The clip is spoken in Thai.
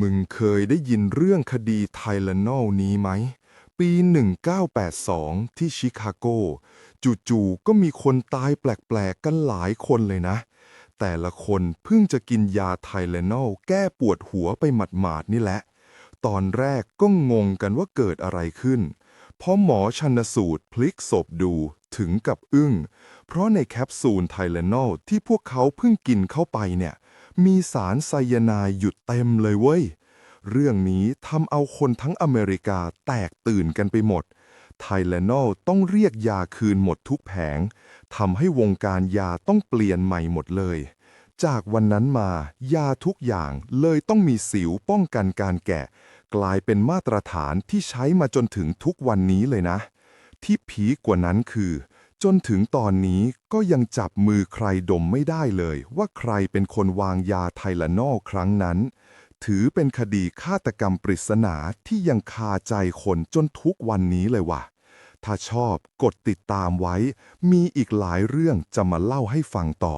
มึงเคยได้ยินเรื่องคดีไทเลนอลนี้ไหม ปี 1982 ที่ชิคาโก จู่ๆก็มีคนตายแปลกๆ กันหลายคนเลยนะ แต่ละคนเพิ่งจะกินยาไทเลนอลแก้ปวดหัวไปหมาดๆนี่แหละ ตอนแรกก็งงกันว่าเกิดอะไรขึ้น พอหมอชันสูตรพลิกศพดูถึงกับอึ้ง เพราะในแคปซูลไทเลนอลที่พวกเขาเพิ่งกินเข้าไปเนี่ย มีสารไซยาไนด์อยู่เต็มเลยเว้ย เรื่องนี้ทำเอาคนทั้งอเมริกาแตกตื่นกันไปหมด ไทเลนอลต้องเรียกยาคืนหมดทุกแผงทำให้วงการยาต้องเปลี่ยนใหม่หมดเลย จากวันนั้นมายาทุกอย่างเลยต้องมีสิวป้องกันการแกะ กลายเป็นมาตรฐานที่ใช้มาจนถึงทุกวันนี้เลยนะ ที่พีกว่านั้นคือ จนถึงตอนนี้ก็ยังจับมือใครดมไม่ได้เลย ว่าใครเป็นคนวางยาไทลานอลครั้งนั้น ถือเป็นคดีฆาตกรรมปริศนาที่ยังคาใจคนจนทุกวันนี้เลยว่ะ ถ้าชอบกดติดตามไว้ มีอีกหลายเรื่องจะมาเล่าให้ฟังต่อ